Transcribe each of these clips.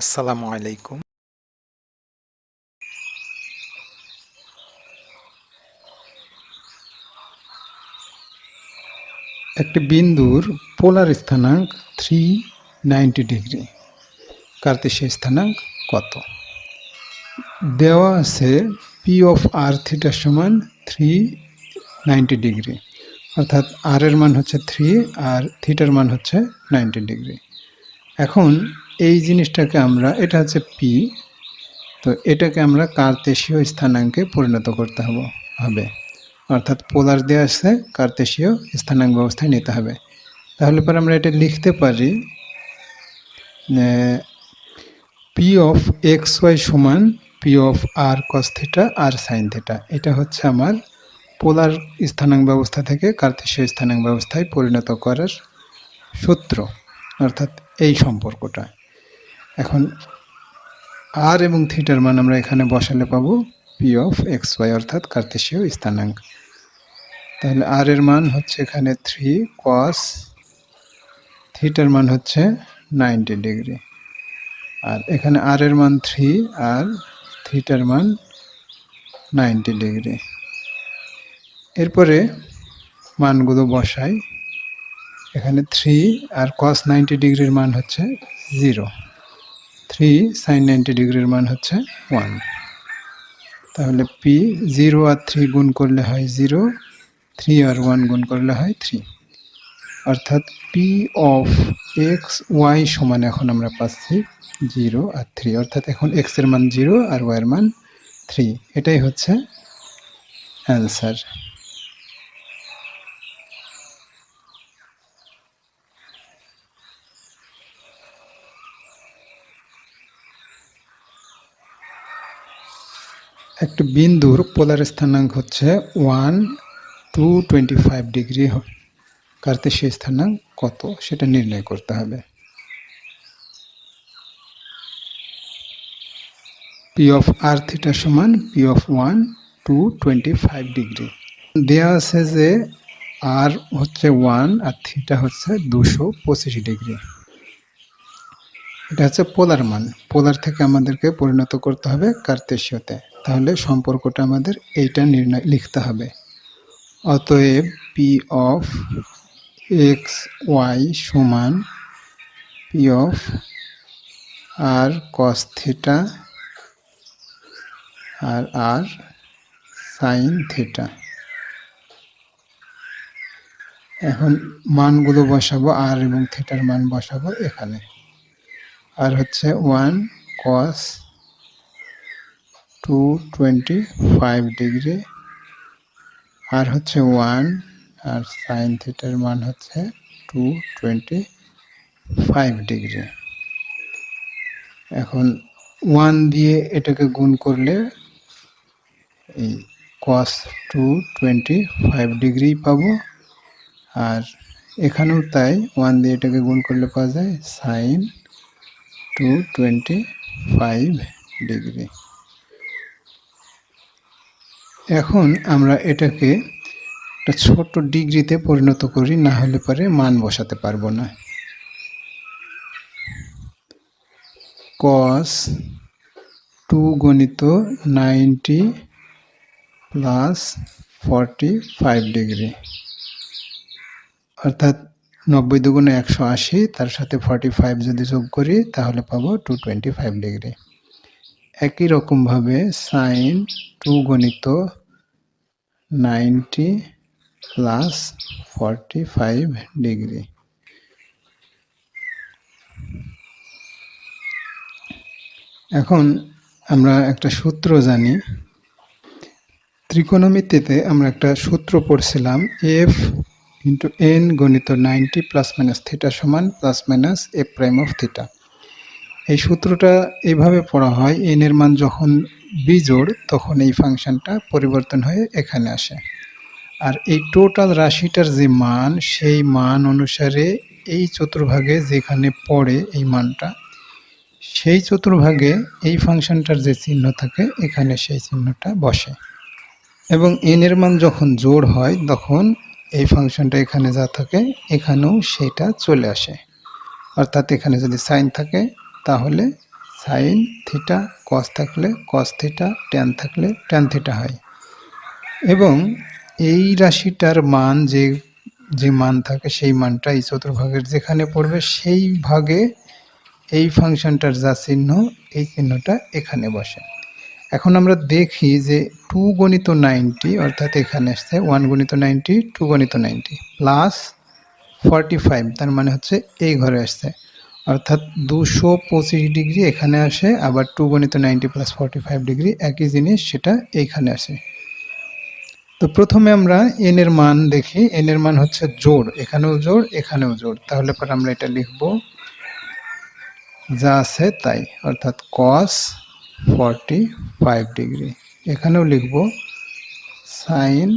আসসালামু আলাইকুম। একটি বিন্দুর পোলার স্থানাঙ্ক থ্রি নাইনটি ডিগ্রি কার্তেশীয় স্থানাঙ্ক কত? দেওয়া আছে পি অফ আর থিটার সমান থ্রি নাইনটি ডিগ্রি অর্থাৎ আর এর মান হচ্ছে থ্রি আর থিটার মান হচ্ছে নাইনটি ডিগ্রি এখন এই জিনিসটাকে আমরা, এটা হচ্ছে পি তো এটাকে আমরা কার্তেশীয় স্থানাঙ্কে পরিণত করতে হবে হবে। অর্থাৎ পোলার দেওয়া আছে, কার্তেশীয় স্থানাঙ্ক ব্যবস্থায় নিতে হবে। তাহলে পরে আমরা এটা লিখতে পারি পি অফ এক্স ওয়াই সমান P of R cos theta R sine theta এটা হচ্ছে আমার পোলার স্থানাঙ্ক ব্যবস্থা থেকে কার্তেশীয় স্থানাঙ্ক ব্যবস্থায় পরিণত করার সূত্র। অর্থাৎ এই সম্পর্কটা। এখন আর এবং থিটার মান আমরা এখানে বসালে পাবো পি অফ এক্স ওয়াই অর্থাৎ কার্তেশীয় স্থানাঙ্ক। তাহলে আর এর মান হচ্ছে এখানে থ্রি কস থিটার মান হচ্ছে নাইনটি ডিগ্রি আর এখানে আর এর মান থ্রি আর থিটার মান নাইনটি ডিগ্রি এরপরে মানগুলো বসাই এখানে থ্রি আর কস নাইনটি ডিগ্রির মান হচ্ছে জিরো থ্রি সাইন নাইনটি ডিগ্রির মান হচ্ছে ওয়ান তাহলে পি জিরো আর থ্রি গুণ করলে হয় জিরো থ্রি আর ওয়ান গুণ করলে হয় থ্রি অর্থাৎ পি অফ এক্স ওয়াই সমান এখন আমরা পাচ্ছি জিরো আর থ্রি অর্থাৎ এখন এক্সের মান জিরো আর ওয়াই এর মান থ্রি এটাই হচ্ছে অ্যান্সার একটা বিন্দুর পোলার স্থানাঙ্ক হচ্ছে one two twenty five degree কার্তেশীয় স্থানাঙ্ক কত? সেটা নির্ণয় করতে হবে। পি অফ আর থিটা সমান P of one two twenty five degree. দেওয়া আছে যে আর হচ্ছে ওয়ান আর থিটা হচ্ছে দুশো পঁচিশ ডিগ্রি। এটা হচ্ছে পোলার মান। পোলার থেকে আমাদেরকে পরিণত করতে হবে কার্তেশীয়তে। তাহলে সম্পর্কটা আমাদের এইটা নির্ণয় লিখতে হবে। অতএব পি অফ এক্স ওয়াই সমান P of R cos theta R R sine theta এখন মানগুলো বসাবো আর এবং থিটার মান বসাবো এখানে। আর হচ্ছে one cos two twenty five degree R হচ্ছে ওয়ান আর সাইন থিটার মান হচ্ছে টু টোয়েন্টি ফাইভ ডিগ্রি এখন ওয়ান দিয়ে এটাকে গুণ করলে এই cos two twenty five degree পাবো, আর এখানেও তাই ওয়ান দিয়ে এটাকে গুণ করলে পাওয়া যায় sine two twenty five degree এখন আমরা এটাকে একটা ছোট ডিগ্রিতে পরিণত করি, না হলে পরে মান বসাতে পারব না। কস টু গণিত ninety plus forty five degree. অর্থাৎ নব্বই দুগুণে একশো আশি, তার সাথে ফর্টি ফাইভ যদি যোগ করি, তাহলে পাবো টু টোয়েন্টি ফাইভ ডিগ্রি। একই রকমভাবে সাইন টু গণিত ninety plus forty five degree এখন আমরা একটা সূত্র জানি। ত্রিকোণমিতিতে আমরা একটা সূত্র পড়ছিলাম এফ ইন্টু এন গণিত নাইনটি প্লাস মাইনাস থিটা সমান plus minus A prime of theta এই সূত্রটা এইভাবে পড়া হয় এন এর মান যখন বিজোড়, তখন এই ফাংশনটা পরিবর্তন হয়ে এখানে আসে। আর এই টোটাল রাশিটার যে মান, সেই মান অনুসারে এই চতুর্ভাগে যেখানে পড়ে এই মানটা, সেই চতুর্ভাগে এই ফাংশনটার যে চিহ্ন থাকে, এখানে সেই চিহ্নটা বসে। এবং এন এর মান যখন জোড় হয়, তখন এই ফাংশনটা এখানে যা থাকে, এখানেও সেটা চলে আসে। অর্থাৎ এখানে যদি সাইন থাকে তাহলে সাইন থিটা কস থাকলে কস থিটা ট্যান থাকলে ট্যান থিটা হয়। এবং এই রাশিটার মান যে যে মান থাকে সেই মানটা এই চতুর্ভাগের যেখানে পড়বে সেই ভাগে এই ফাংশনটার যা চিহ্ন, এই চিহ্নটা এখানে বসে। এখন আমরা দেখি যে টু গণিত নাইনটি, অর্থাৎ এখানে আসছে ওয়ান গণিত নাইনটি টু গণিত নাইনটি প্লাস ফর্টি ফাইভ তার মানে হচ্ছে এই ঘরে আসছে অর্থাৎ দুশো পঁচিশ ডিগ্রি এখানে আসে, আবার টু গণিত ninety plus forty five degree একই জিনিস সেটা এইখানে আসে। তো প্রথমে আমরা এন এর মান দেখি। এন এর মান হচ্ছে জোড়, এখানেও জোড় এখানেও জোড়। তাহলে পর আমরা এটা লিখব। যা আছে তাই, অর্থাৎ কস ফর্টি ফাইভ ডিগ্রি। এখানেও লিখব সাইন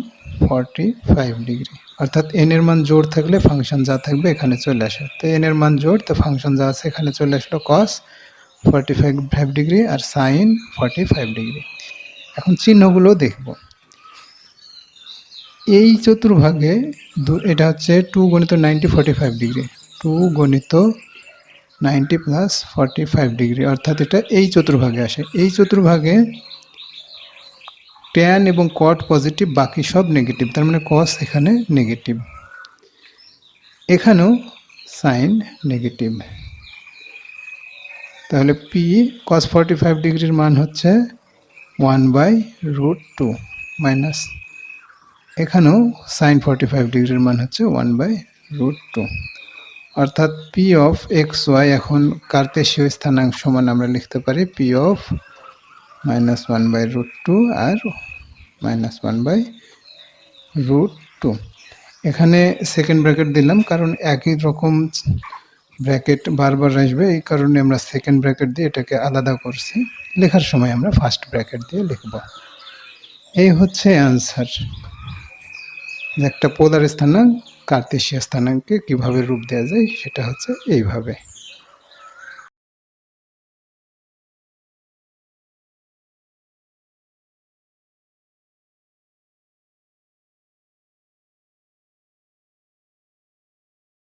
ফর্টি ফাইভ ডিগ্রি। অর্থাৎ এন এর মান জোড় থাকলে ফাংশন যা থাকবে এখানে চলে আসে। তো এন এর মান জোড়, তো ফাংশন যা আছে এখানে চলে আসলো কস ফর্টি ফাইভ ডিগ্রি আর সাইন ফর্টি ফাইভ ডিগ্রি। এখন চিহ্নগুলো দেখব। এই চতুর্ভাগে এটা হচ্ছে টু গণিত ninety forty five degree. Two গণিত ninety plus forty five degree. অর্থাৎ এটা এই চতুর্ভাগে আসে। এই চতুর্ভাগে ট্যান এবং কট পজিটিভ বাকি সব নেগেটিভ তার মানে কস এখানে নেগেটিভ এখানেও সাইন নেগেটিভ তাহলে পি কস ফর্টি ফাইভ ডিগ্রির মান হচ্ছে one by root two minus এখানেও সাইন ফর্টি ফাইভ ডিগ্রির মান হচ্ছে ওয়ান বাই রুট টু অর্থাৎ পি অফ এক্স ওয়াই এখন কার্তেশীয় স্থানাঙ্ক সমান আমরা লিখতে পারি P of minus one by root two R minus one by root two এখানে সেকেন্ড ব্র্যাকেট দিলাম, কারণ একই রকম ব্র্যাকেট বারবার আসবে, এই কারণে আমরা সেকেন্ড ব্র্যাকেট দিয়ে এটাকে আলাদা করছি। লেখার সময় আমরা ফার্স্ট ব্র্যাকেট দিয়ে লিখব। এই হচ্ছে অ্যান্সার একটা পোলার স্থানাঙ্ক কার্তেশীয় স্থানাঙ্কে কীভাবে রূপ দেওয়া যায়, সেটা হচ্ছে এইভাবে।